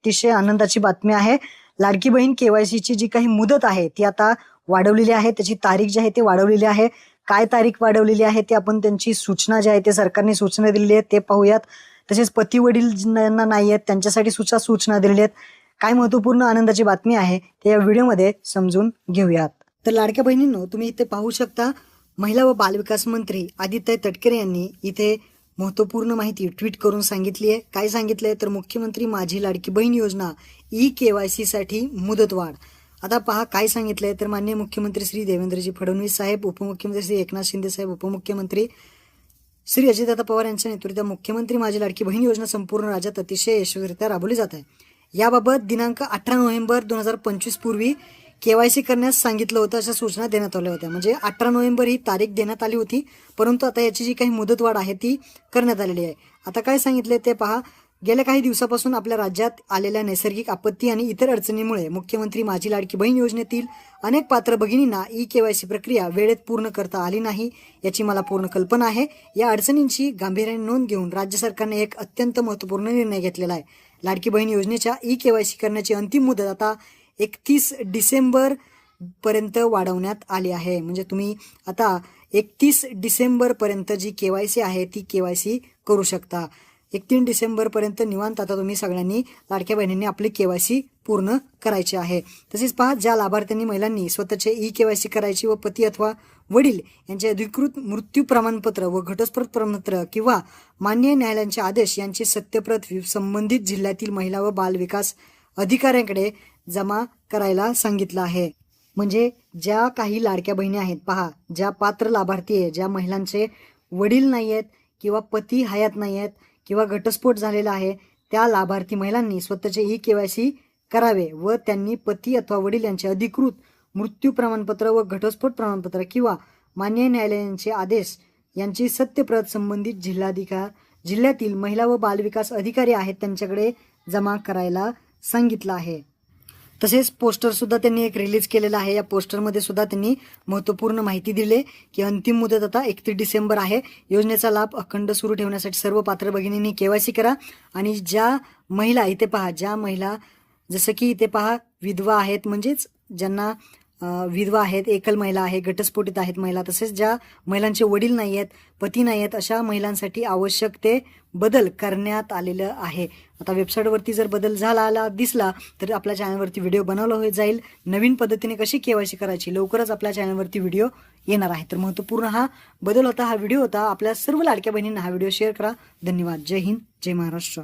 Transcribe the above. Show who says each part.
Speaker 1: अतिशय आनंदाची बातमी आहे. लाडकी बहीण केवायसीची जी काही मुदत आहे ती आता वाढवलेली आहे. त्याची तारीख जी आहे ती वाढवलेली आहे. काय तारीख वाढवलेली आहे ते आपण त्यांची सूचना जी आहे ते सरकारने सूचना दिलेली आहे ते पाहूयात. तसेच पती वडील ज्यांना नाही आहेत त्यांच्यासाठी सुद्धा सूचना दिलेल्या आहेत. काय महत्त्वपूर्ण आनंदाची बातमी आहे ते या व्हिडिओमध्ये समजून घेऊयात. तर लाडक्या बहिणींनो तुम्ही इथे पाहू शकता महिला व बालविकास मंत्री आदित्य तटकरे यांनी इथे महत्त्वपूर्ण माहिती ट्विट करून सांगितली आहे काय सांगितलंय? तर मुख्यमंत्री माझी लाडकी बहीण योजना ई के केवायसी साठी मुदतवाढ. आता पहा काय सांगितलंय. तर माननीय मुख्यमंत्री श्री देवेंद्रजी फडणवीस साहेब उपमुख्यमंत्री श्री एकनाथ शिंदे साहेब उपमुख्यमंत्री श्री अजितदादा पवार यांच्या नेतृत्वात मुख्यमंत्री माझी लाडकी बहीण योजना संपूर्ण राज्यात अतिशय यशस्वीरित्या राबवली जात आहे. याबाबत दिनांक अठरा नोव्हेंबर दोन हजार पंचवीस पूर्वी केवायसी करण्यास सांगितलं होतं अशा सूचना देण्यात आल्या होत्या. म्हणजे अठरा नोव्हेंबर ही तारीख देण्यात आली होती परंतु आता याची जी काही मुदतवाढ आहे ती करण्यात आलेली आहे. आता काय सांगितले ते पहा. गेल्या काही दिवसापासून आपल्या राज्यात आलेल्या नैसर्गिक आपत्ती आणि इतर अडचणीमुळे मुख्यमंत्री माझी लाडकी बहीण योजनेतील अनेक पात्र भगिनींना ई केवायसी प्रक्रिया वेळेत पूर्ण करता आली नाही याची मला पूर्ण कल्पना आहे. या अडचणींची गांभीर्याने नोंद घेऊन राज्य सरकारने एक अत्यंत महत्त्वपूर्ण निर्णय घेतलेला आहे. लाडकी बहीण योजनेच्या ई केवायसी करण्याची अंतिम मुदत आता एकतीस डिसेंबर पर्यंत वाढवण्यात आली आहे. म्हणजे तुम्ही आता एकतीस डिसेंबर पर्यंत जी केवायसी आहे ती केवायसी करू शकता. एकतीस डिसेंबर पर्यंत निवांत आता तुम्ही सगळ्यांनी लाडक्या बहिणींनी आपली केवायसी पूर्ण करायची आहे. तसेच पहा ज्या लाभार्थ्यांनी महिलांनी स्वतःचे ई केवायसी करायची व पती अथवा वडील यांचे अधिकृत मृत्यू प्रमाणपत्र व घटस्फोट प्रमाणपत्र किंवा मान्य न्यायालयांचे आदेश यांची सत्यप्रत संबंधित जिल्ह्यातील महिला व बाल विकास अधिकाऱ्यांकडे जमा करायला सांगितलं आहे. म्हणजे ज्या काही लाडक्या बहिणी आहेत पहा ज्या पात्र लाभार्थी आहे ज्या महिलांचे वडील नाही आहेत किंवा पती हयात नाही आहेत किंवा घटस्फोट झालेला आहे त्या लाभार्थी महिलांनी स्वतःचे ई सी करावे व त्यांनी पती अथवा वडील यांचे अधिकृत मृत्यू प्रमाणपत्र व घटस्फोट प्रमाणपत्र किंवा मान्य न्यायालयांचे आदेश यांची सत्यप्रत संबंधित जिल्हाधिकार जिल्ह्यातील महिला व बालविकास अधिकारी आहेत त्यांच्याकडे जमा करायला सांगितलं आहे. तसेच पोस्टर सुद्धा त्यांनी एक रिलीज केलेलं आहे. या पोस्टरमध्ये सुद्धा त्यांनी महत्त्वपूर्ण माहिती दिली की अंतिम मुदत आता एकतीस डिसेंबर आहे. योजनेचा लाभ अखंड सुरू ठेवण्यासाठी सर्व पात्र भगिनींनी केवायसी करा. आणि ज्या महिला इथे पहा ज्या महिला जसं की इथे पहा विधवा आहेत म्हणजेच ज्यांना विधवा आहेत एकल महिला आहे घटस्फोटित आहेत महिला. तसेच ज्या महिलांचे वडील नाही आहेत पती नाही आहेत अशा महिलांसाठी आवश्यक ते बदल करण्यात आलेलं आहे. आता वेबसाईटवरती जर बदल झाला आला दिसला तर आपल्या चॅनलवरती व्हिडिओ बनवला होत जाईल. नवीन पद्धतीने कशी केवायसी करायची लवकरच आपल्या चॅनलवरती व्हिडिओ येणार आहे. तर महत्त्वपूर्ण हा बदल होता हा व्हिडिओ होता. आपल्या सर्व लाडक्या बहिणींना हा व्हिडिओ शेअर करा. धन्यवाद. जय हिंद जय महाराष्ट्र.